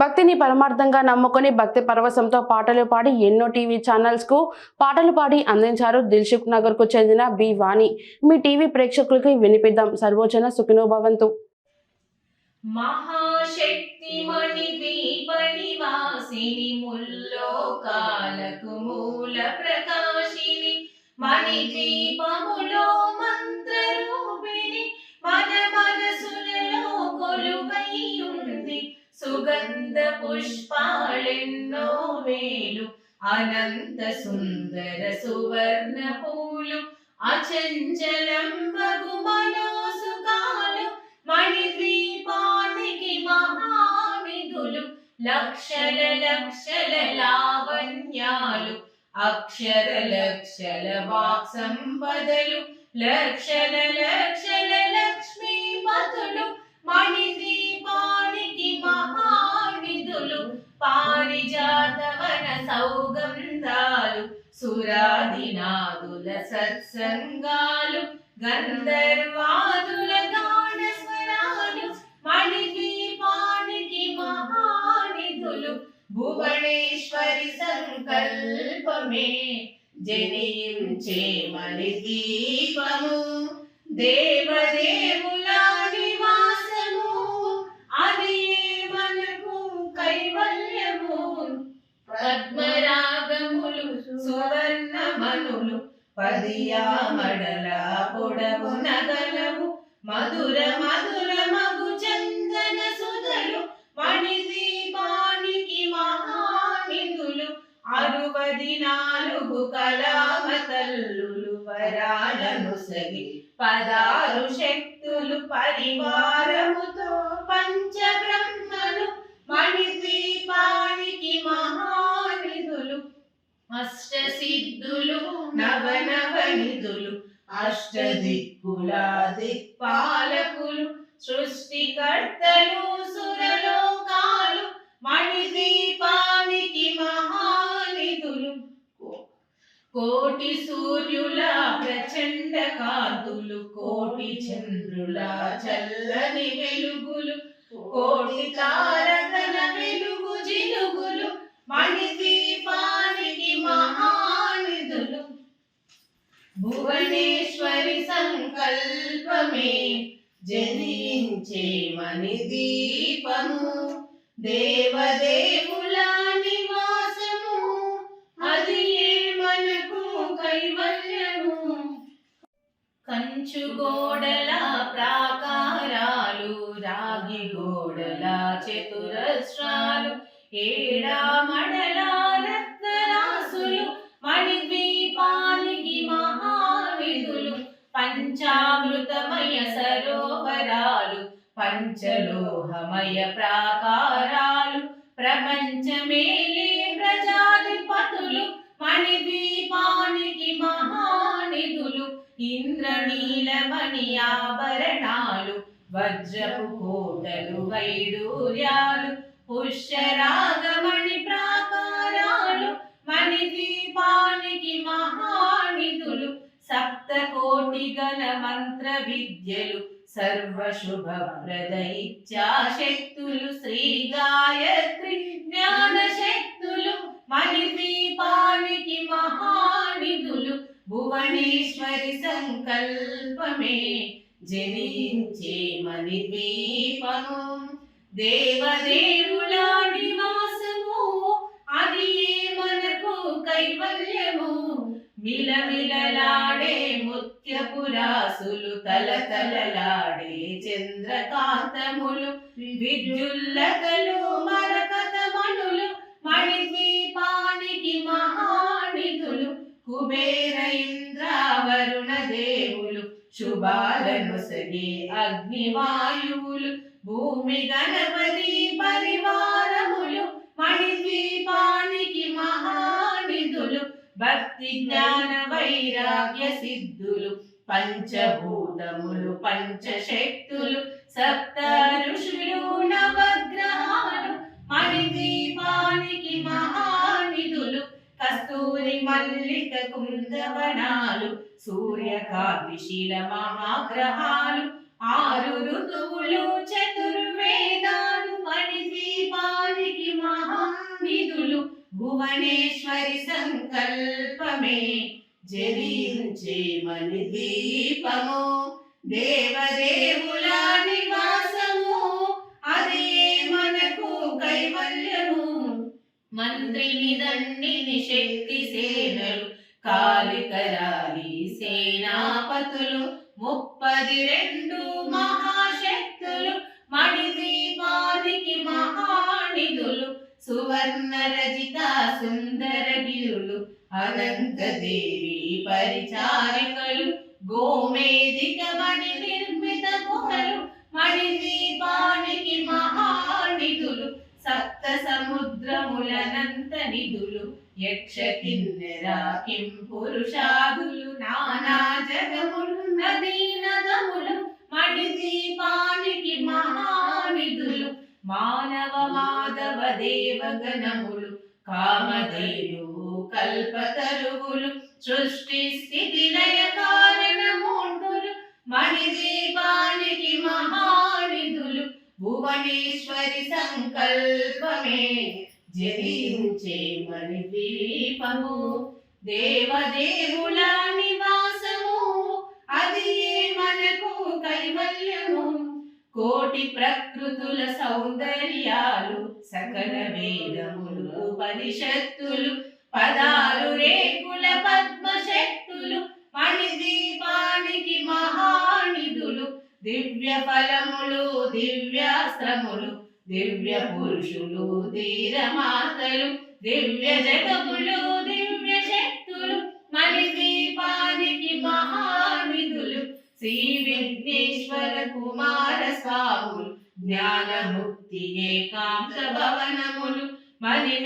భక్తిని పరమార్థంగా నమ్ముకొని భక్తి పరవశంతో పాటలు పాడి ఎన్నో టీవీ ఛానల్స్కు పాటలు పాడి అందించారు దిల్సుఖ్ నగర్కు చెందిన బి వాణి. మీ టీవీ ప్రేక్షకులకి వినిపిద్దాం. సర్వోచన సుఖినోభవంతు మహాశక్తిమణి దీప ముల్లోకాలకు మూల ప్రకాశిని మణి దీపములో പുഷ്പാളിന്നോ വേലും അനന്ത സുന്ദര സുവർണ പൂലും അചഞ്ചലം ബഹുമനോസുകാലും മണിദ്വീപാണിക്ക് മഹാമിതുലും ലക്ഷല ലക്ഷല ലാവണ്യാലും അക്ഷര ലക്ഷല വാക്സമ്പതലും ലക്ഷല ലക്ഷല ലക്ഷ്മി മതുലും సురాదినాదుల సత్సంగాలు గంధర్వాదుల గాన స్వరాలు మణిద్వీపానికి మహానిధులు భువనేశ్వరి సంకల్పమే. జనించే దీపము దేవదేవుల నివాసము అది మనకు కైవల్యము. పద్మ సువర్ణమనులు పదియామడల పొడవు నగలవు. మధుర మధుర మగు చందన సుధలు మణిదీపానికి మహానిధులు. అరువది నాలుగు కళామతల్లులు వరాలను సగి పదారు శక్తులు పరివారముతో పంచబ్రహ్మలు మణిద్వీపానికి మహానిధులు అష్ట సిద్ధులు నవనవ నిధులు అష్ట దిక్కుల దిక్పాలకులు సృష్టికర్తలు సురలోకాలు మణి దీపానికి మహానిధులు కోటి సూర్యుల ప్రచండ కాంతులు కోటి చంద్రుల చల్లని వెలుగులు కోటి తారకల వెలుగు జిలుగులు మణి దీపానికి మహానిధులు. భువనేశ్వరి సంకల్పమే జనించే మణిదీపము దేవదేవుల నివాసము అది ఏ మనకు కైవల్యము? కంచు గోడల ప్రాకారాలు రాగి గోడల చతురస్రాలు ఏడా మడల రత్నరాసులు మణిద్వీపానికి మహావిధులు పంచా పంచలోహమయ ప్రాకారాలు ప్రపంచమేలి ప్రజాధిపతులు మణిద్వీపానికి మహానిధులు ఇంద్రనీలమణి ఆభరణాలు వజ్రపు కోటలు వైడూర్యాలు పుష్యరాగమ సర్వశుభప్రద శ్రీ గాయత్రి జ్ఞానశక్తులు మణిదీపానికి మహానిధులు భువనేశ్వరి సంకల్పమే. జనించే మణిద్వీపము దేవదేవుల నివాసము అది ఏ మనకు కైవల్యము. మిలమిలలాడే ముత్యపురాసులు తలతలలాడే చంద్రకాంతములు విద్యుల్లకలు మరకతమణులు మణిద్వీపానికి మహానిధులు కుబేర ఇంద్ర వరుణ దేవులు శుభాలను సగే అగ్నివాయువులు భూమి గణపతి పరివారములు మణిద్వీపానికి మహానిధులు భక్తి జ్ఞాన వైరాగ్య సిద్ధులు పంచభూతములు పంచశక్తులు సప్త ఋషులు నవగ్రహాలు మణిదీపానికి మహానిధులు కస్తూరి మల్లిక కుందవనాలు సూర్యకాంతి శీల మహాగ్రహాలు ఆరు ఋతువులు చతుర్వేదాలు మణిదీపానికి మహానిధులు భువనేశ్వరి సంకల్పమే. జరించేమని దీపము దేవదేవుల నివాసము. అదే మనకు కైవల్యము. మంత్రిని దండిని శక్తి సేనలు కాలికరాలి సేనాపతులు ముప్పది రెండు మహాశక్తులు మణి దీపానికి మహానిధులు సువర్ణ రజిత సుందర గిరులు అనంత దేవి పరిచారికలు గోమేదిక మణి నిర్మిత గుహలు మణి దీపానికి మహానిధులు సప్త సముద్రములనంత నిధులు యక్ష కిన్నెర కిం పురుషాదులు నానా జగములు నదీ నదములు మణి దీపానికి మహానిధులు మానవ మాధవ దేవగణములు కామధేను కల్పతరువులు సృష్టి స్థితి లయ కారణమూర్తులు మణిదీపానికి మహానిధులు భువనేశ్వరి సంకల్పమే జరించే మణి దీపము దేవదేవుల నివాసము అది మనకు కైవల్యము? కోటి ప్రకృతుల సౌందర్యాలు సకల వేదములు ఉపనిషత్తులు పదాలు రేకుల పద్మశక్తులు మణిదీపానికి మహానిధులు దివ్య ఫలములు దివ్యాశ్రములు దివ్య పురుషులు ధీరమాతలు దివ్య జగములు దివ్య శక్తులు మణిదీపానికి మహానిధులు శ్రీ విఘ్నేశ్వర కుమార స్వాములు జ్ఞానముక్తి ఏకాంత భవనములు మణి